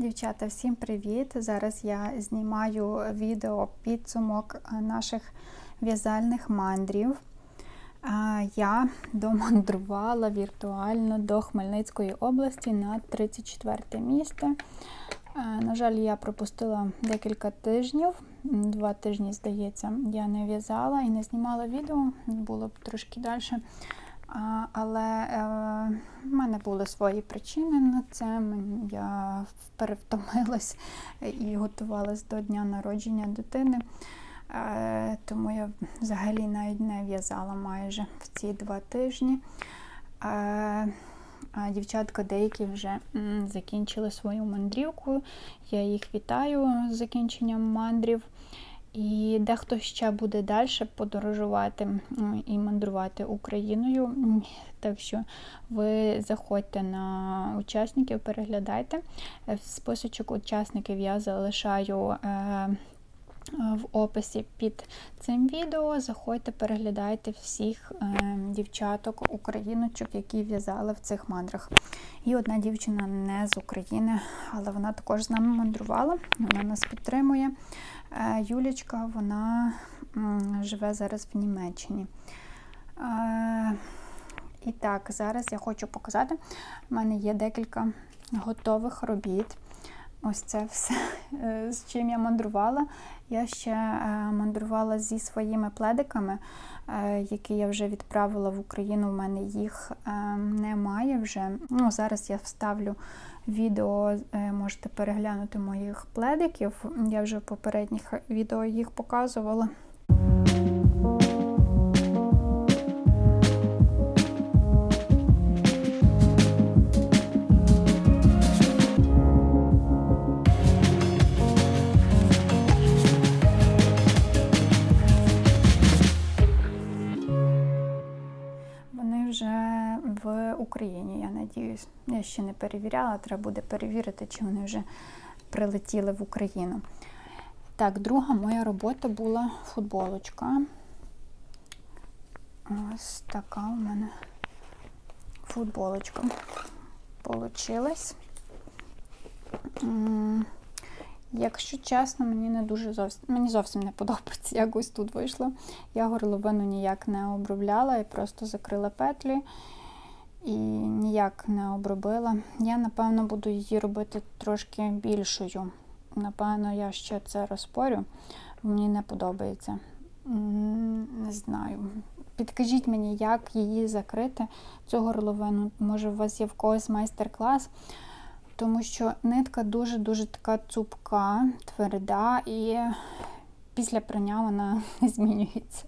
Дівчата, всім привіт! Зараз я знімаю відео підсумок е, наших в'язальних мандрів. Я домандрувала віртуально до Хмельницької області на 34 місце. На жаль, я пропустила декілька тижнів. Два тижні, здається, я не в'язала і не знімала відео, було б трошки далі. Але е, в мене були свої причини на це. Я перевтомилась і готувалась до дня народження дитини. Е, тому я взагалі навіть не в'язала майже в ці два тижні. Е, а дівчатка деякі вже закінчили свою мандрівку. Я їх вітаю з закінченням мандрів. І дехто ще буде далі подорожувати і мандрувати Україною. Так що ви заходьте на учасників, переглядайте. В Списочок учасників я залишаю. Описі під цим відео заходьте, переглядайте всіх е, дівчаток, україночок, які в'язали в цих мандрах. І одна дівчина не з України, але вона також з нами мандрувала, вона нас підтримує. Е, Юлічка, вона живе зараз в Німеччині. Е, і так, зараз я хочу показати. У мене є декілька готових робіт. Ось це все, е, з чим я мандрувала. Я ще е, мандрувала зі своїми пледиками, е, які я вже відправила в Україну. У мене їх немає вже. Ну, зараз я вставлю відео, можете переглянути моїх пледиків. Я вже в попередніх відео їх показувала. В Україні, я надіюсь. Я ще не перевіряла, треба буде перевірити, чи вони вже прилетіли в Україну. Так, друга моя робота була футболочка. Ось така у мене футболочка получилась. Якщо чесно, мені не дуже зовсім мені зовсім не подобається, як ось тут вийшло. Я горловину ніяк не обробляла і просто закрила петлі і ніяк не обробила. Я, напевно, буду її робити трошки більшою. Напевно, я ще це розпорю. Мені не подобається. Не знаю. Підкажіть мені, як її закрити, цю горловину. Може, у вас є в когось майстер-клас тому що нитка дуже-дуже така цупка, тверда, і після прання вона не змінюється.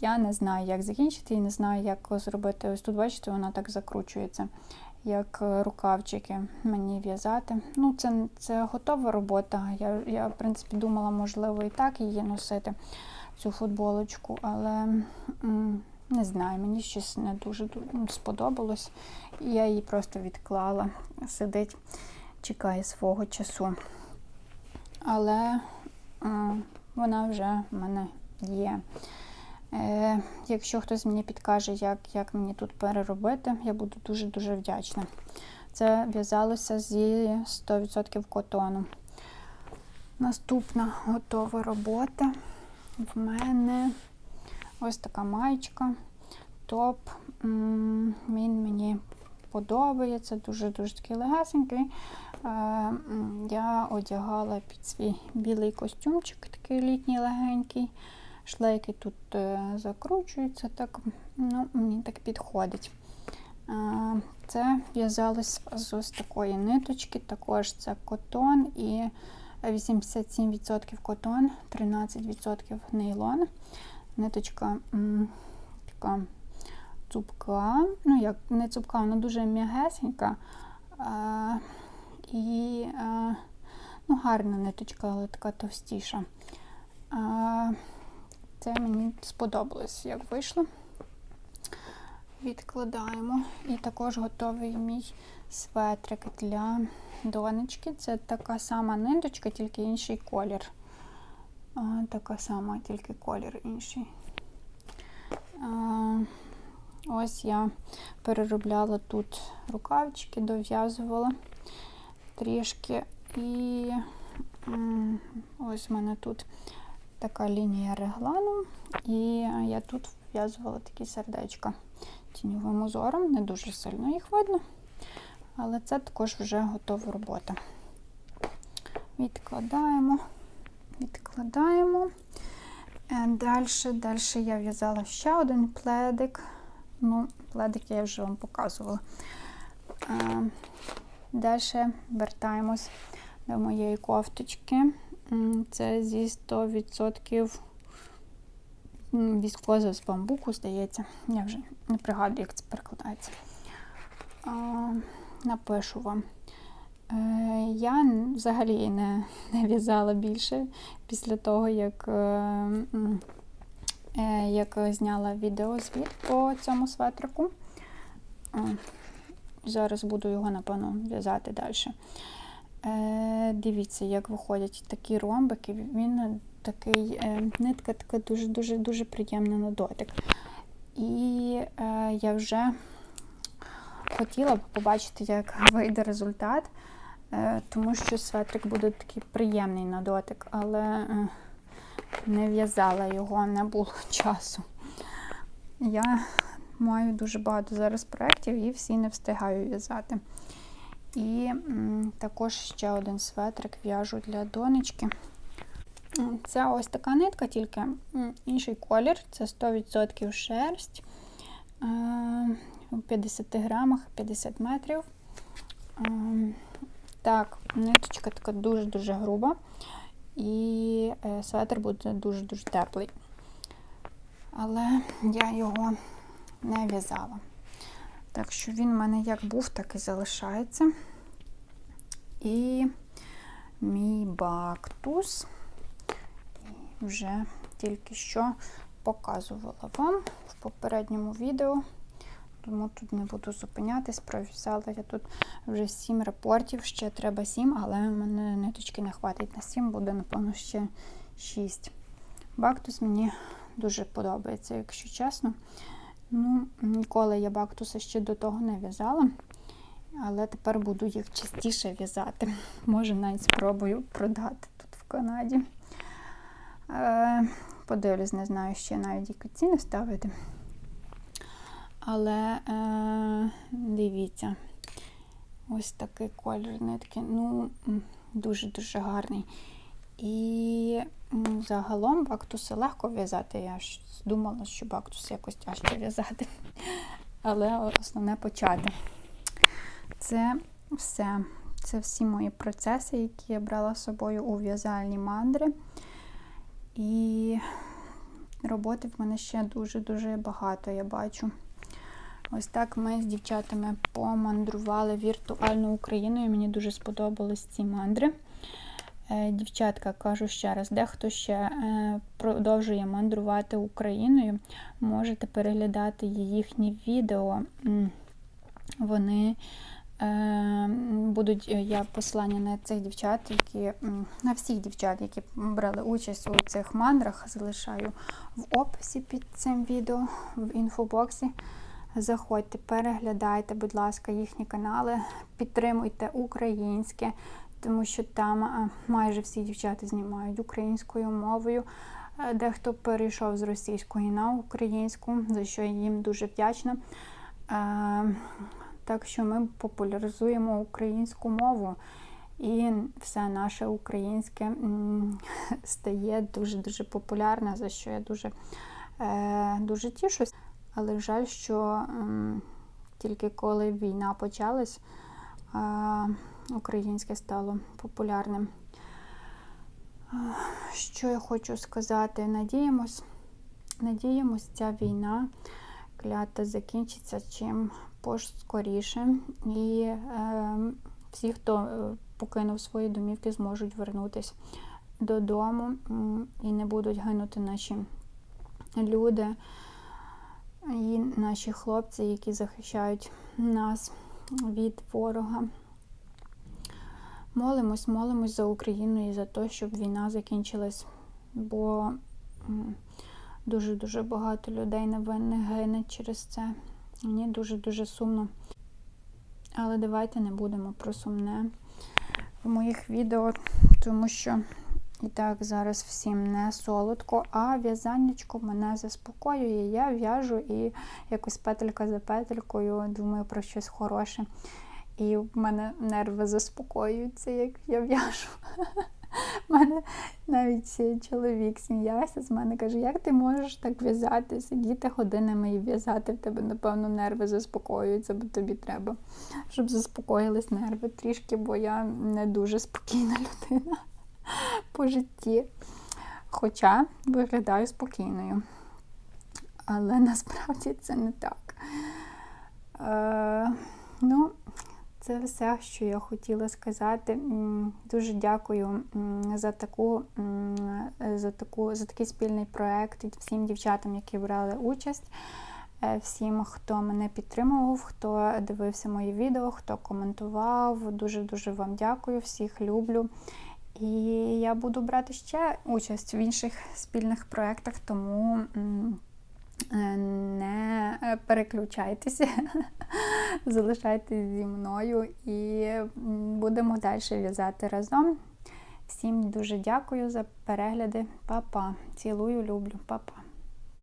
Я не знаю, як закінчити і не знаю, як зробити. Ось тут, бачите, вона так закручується, як е, рукавчики мені в'язати. Ну, це, це готова робота. Я, я, в принципі, думала, можливо, і так її носити, цю футболочку, але не знаю, мені щось не дуже сподобалось. І я її просто відклала. Сидить, чекає свого часу. Але вона вже в мене є. Е, якщо хтось мені підкаже, як, як мені тут переробити, я буду дуже-дуже вдячна. Це в'язалося зі 100% котону. Наступна готова робота. В мене ось така маєчка, топ. Він мені подобається, дуже-дуже такий легесенький. Е, Я одягала під свій білий костюмчик, такий літній легенький. Шлейки тут е, закручуються, так, ну, мені так підходить. Е, Це в'язалось з ось такої ниточки, також це котон і 87% котон, 13% нейлон. Ниточка така цупка, ну як не цупка, вона дуже м'ягесенька. Е, і ну, гарна ниточка, але така товстіша. Це мені сподобалось, як вийшло. Відкладаємо. І також готовий мій светрик для донечки. Це така сама ниточка, тільки інший колір. А, така сама, тільки колір інший. А, ось я переробляла тут рукавчики, дов'язувала. трішки. І ось в мене тут така лінія реглану. І я тут вв'язувала такі сердечка тіньовим узором. Не дуже сильно їх видно. Але це також вже готова робота. Відкладаємо, відкладаємо. Далі, далі я в'язала ще один пледик. Ну, пледик я вже вам показувала. Далі вертаємось до моєї кофточки. Це зі 100% м, віскоза з бамбуку, здається. Я вже не пригадую, як це перекладається. Напишу вам. Е, Я взагалі не, не в'язала більше після того, як, е, е, як зняла відеозвіт по цьому светрику. Зараз буду його, напевно, в'язати далі. Е, дивіться, як виходять такі ромбики. Він такий, е, нитка така дуже-дуже дуже приємна на дотик. І е, я вже хотіла б побачити, як вийде результат, е, тому що светрик буде такий приємний на дотик, але е, не в'язала його, не було часу. Я маю дуже багато зараз проєктів і всі не встигаю в'язати. І також ще один светрик в'яжу для донечки. Це ось така нитка, тільки інший колір. Це 100% шерсть. Е, У 50 грамах 50 метрів. Ем, Так, ниточка така дуже-дуже груба. І е, светр буде дуже-дуже теплий. Але я його не в'язала. Так що він в мене як був, так і залишається. І мій бактус вже тільки що показувала вам в попередньому відео, тому тут не буду зупинятись, пров'язала я тут вже 7 рапортів, ще треба 7, але в мене ниточки не хватить на 7, буде, напевно, ще 6. Бактус мені дуже подобається, якщо чесно. Ну, ніколи я бактуса ще до того не в'язала, але тепер буду їх частіше в'язати. Може, навіть спробую продати тут в Канаді. Е, подивлюсь, не знаю, ще навіть які ціни ставити. Але е, дивіться, ось такий колір нитки. Ну, дуже-дуже гарний. І загалом бактуси легко в'язати. Я ж думала, що бактус якось тяжко в'язати. Але основне почати. Це все. Це всі мої процеси, які я брала з собою у в'язальні мандри. І роботи в мене ще дуже-дуже багато, я бачу. Ось так ми з дівчатами помандрували віртуальною Україною. Мені дуже сподобались ці мандри. Е, Дівчатка, кажу ще раз, дехто ще е, продовжує мандрувати Україною, можете переглядати їхні відео. Вони е, будуть, я посилання на цих дівчат, які на всіх дівчат, які брали участь у цих мандрах, залишаю в описі під цим відео, в інфобоксі. Заходьте, переглядайте, будь ласка, їхні канали, підтримуйте українське, тому що там майже всі дівчата знімають українською мовою. Е, Дехто перейшов з російської на українську, за що я їм дуже вдячна. Е, Так що ми популяризуємо українську мову. І все наше українське стає дуже-дуже популярне, за що я дуже, е, дуже тішусь. Але жаль, що тільки коли війна почалась, українське стало популярним. Що я хочу сказати? Надіємось, надіємось, ця війна клята закінчиться чим поскоріше. І е, всі, хто е, покинув свої домівки, зможуть вернутися додому і не будуть гинути наші люди і наші хлопці, які захищають нас від ворога. Молимось, молимось за Україну і за те, щоб війна закінчилась, бо дуже-дуже багато людей невинних гине через це. Мені дуже-дуже сумно. Але давайте не будемо про сумне. в моїх відео, тому що і так зараз всім не солодко, а в'язаннячко мене заспокоює. Я в'яжу і якось петелька за петелькою думаю про щось хороше. І в мене нерви заспокоюються, як я в'яжу. У мене навіть чоловік сміявся з мене, каже, як ти можеш так в'язати, сидіти годинами і в'язати, в тебе, напевно, нерви заспокоюються, бо тобі треба, щоб заспокоїлись нерви трішки, бо я не дуже спокійна людина по житті. Хоча виглядаю спокійною. Але насправді це не так. Е, ну, це все, що я хотіла сказати. Дуже дякую за таку, за таку, за такий спільний проект всім дівчатам, які брали участь, е, всім, хто мене підтримував, хто дивився мої відео, хто коментував. Дуже-дуже вам дякую, всіх люблю. І я буду брати ще участь в інших спільних проєктах, тому е, не переключайтеся, залишайтесь зі мною і будемо далі в'язати разом. Всім дуже дякую за перегляди. Па-па. Цілую, люблю, Па-па.